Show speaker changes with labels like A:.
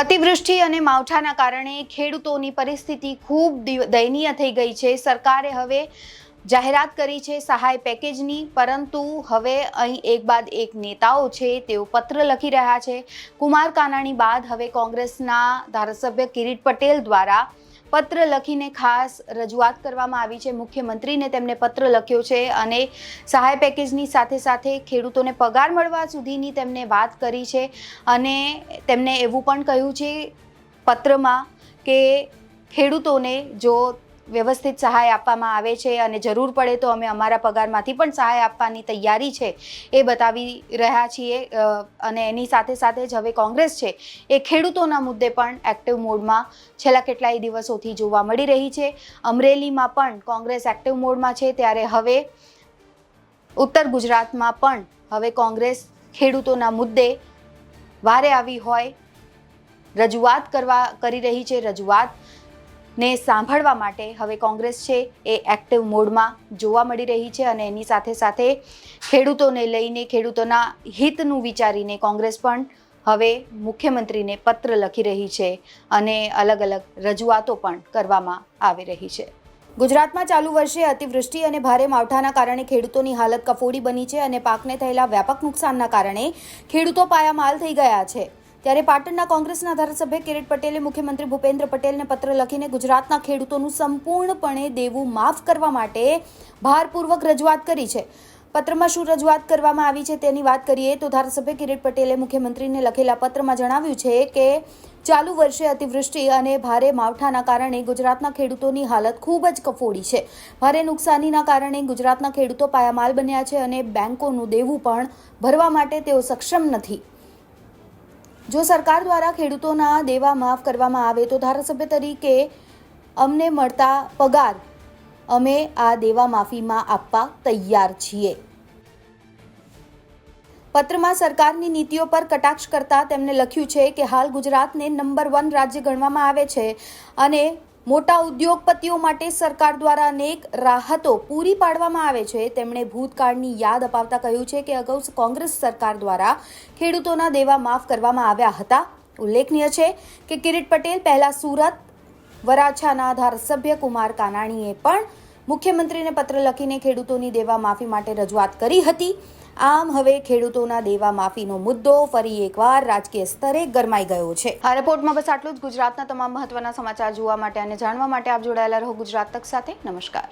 A: અતિવૃષ્ટિ અને માવઠાના કારણે ખેડૂતોની પરિસ્થિતિ ખૂબ દયનીય થઈ ગઈ છે. સરકારે હવે જાહેરાત કરી છે સહાય પેકેજની, પરંતુ હવે અહીં એક બાદ એક નેતાઓ છે તેઓ પત્ર લખી રહ્યા છે. કુમાર કાનાણી બાદ હવે કોંગ્રેસના ધારાસભ્ય કિરીટ પટેલ દ્વારા પત્ર લખીને ખાસ રજૂઆત કરવામાં આવી છે. મુખ્યમંત્રીને તેમને પત્ર લખ્યો છે અને સહાય પેકેજની સાથે સાથે ખેડૂતોને પગાર મળવા સુધીની તેમને વાત કરી છે અને તેમને એવું પણ કહ્યું છે પત્રમાં કે ખેડૂતોને જો વ્યવસ્થિત સહાય આપવામાં આવે છે અને જરૂર પડે તો અમે અમારા પગારમાંથી પણ સહાય આપવાની તૈયારી છે એ બતાવી રહ્યા છીએ. અને એની સાથે સાથે જ હવે કોંગ્રેસ છે એ ખેડૂતોના મુદ્દે પણ એક્ટિવ મોડમાં છેલ્લા કેટલાય દિવસોથી જોવા મળી રહી છે. અમરેલીમાં પણ કોંગ્રેસ એક્ટિવ મોડમાં છે ત્યારે હવે ઉત્તર ગુજરાતમાં પણ હવે કોંગ્રેસ ખેડૂતોના મુદ્દે વારે આવી હોય. રજૂઆત કરવા, કરી રહી છે રજૂઆત. ને સાંભળવા માટે હવે કોંગ્રેસ છે એ એક્ટિવ મોડમાં જોવા મળી રહી છે અને એની સાથે સાથે ખેડૂતોને લઈને ખેડૂતોના હિતનું વિચારીને કોંગ્રેસ પણ હવે મુખ્યમંત્રીને પત્ર લખી રહી છે અને અલગ અલગ રજૂઆતો પણ કરવામાં આવી રહી છે. ગુજરાતમાં ચાલુ વર્ષે અતિવૃષ્ટિ અને ભારે માવઠાના કારણે ખેડૂતોની હાલત કફોડી બની છે અને પાકને થયેલા વ્યાપક નુકસાનના કારણે ખેડૂતો પાયામાલ થઈ ગયા છે. ત્યારે પાટણના કોંગ્રેસના ધારાસભ્ય કિરીટ પટેલે, મુખ્યમંત્રી ભૂપેન્દ્ર પટેલને પત્ર લખીને ગુજરાતના ખેડૂતોનું સંપૂર્ણપણે દેવું માફ કરવા માટે ભારપૂર્વક રજૂઆત કરી છે. પત્રમાં શું રજૂઆત કરવામાં આવી છે તેની વાત કરીએ તો ધારાસભ્ય કિરીટ પટેલે મુખ્યમંત્રીને લખેલા પત્રમાં જણાવ્યું છે કે ચાલુ વર્ષે અતિવૃષ્ટિ અને ભારે માવઠાના કારણે ગુજરાતના ખેડૂતોની હાલત ખૂબ જ કફોડી છે. ભારે નુકસાનીના કારણે ગુજરાતના ખેડૂતો પાયામાલ બન્યા છે અને બેંકોનું દેવું પણ ભરવા માટે તેઓ સક્ષમ નથી. જો સરકાર દ્વારા ખેડૂતોના દેવા માફ કરવામાં આવે તો ધારાસભ્ય તરીકે અમને મળતા પગાર અમે આ દેવા માફીમાં આપવા તૈયાર છીએ. પત્રમાં સરકારની નીતિઓ પર કટાક્ષ કરતા તેમણે લખ્યું છે કે હાલ ગુજરાતને નંબર વન રાજ્ય ગણવામાં આવે છે અને મોટા ઉદ્યોગપતિઓ માટે સરકાર દ્વારા અનેક રાહતો પૂરી પાડવામાં આવે છે. તેમણે ભૂતકાળની યાદ અપાવતા કહ્યું છે કે અગાઉ કોંગ્રેસ સરકાર દ્વારા ખેડૂતોના દેવા માફ કરવામાં આવ્યા હતા. ઉલ્લેખનીય છે કે કિરીટ પટેલ પહેલા સુરત વરાછાના ધારાસભ્ય કુમાર કાનાણીએ પણ મુખ્યમંત્રીને પત્ર લખીને ખેડૂતોની દેવા માફી માટે રજૂઆત કરી હતી. આમ હવે ખેડૂતોના દેવા માફીનો મુદ્દો ફરી એકવાર રાજકીય સ્તરે ગરમાઈ ગયો છે. આ રિપોર્ટમાં બસ આટલું જ. ગુજરાતના તમામ મહત્વના સમાચાર જોવા માટે અને જાણવા માટે આપ જોડાયેલા રહો ગુજરાત તક સાથે. નમસ્કાર.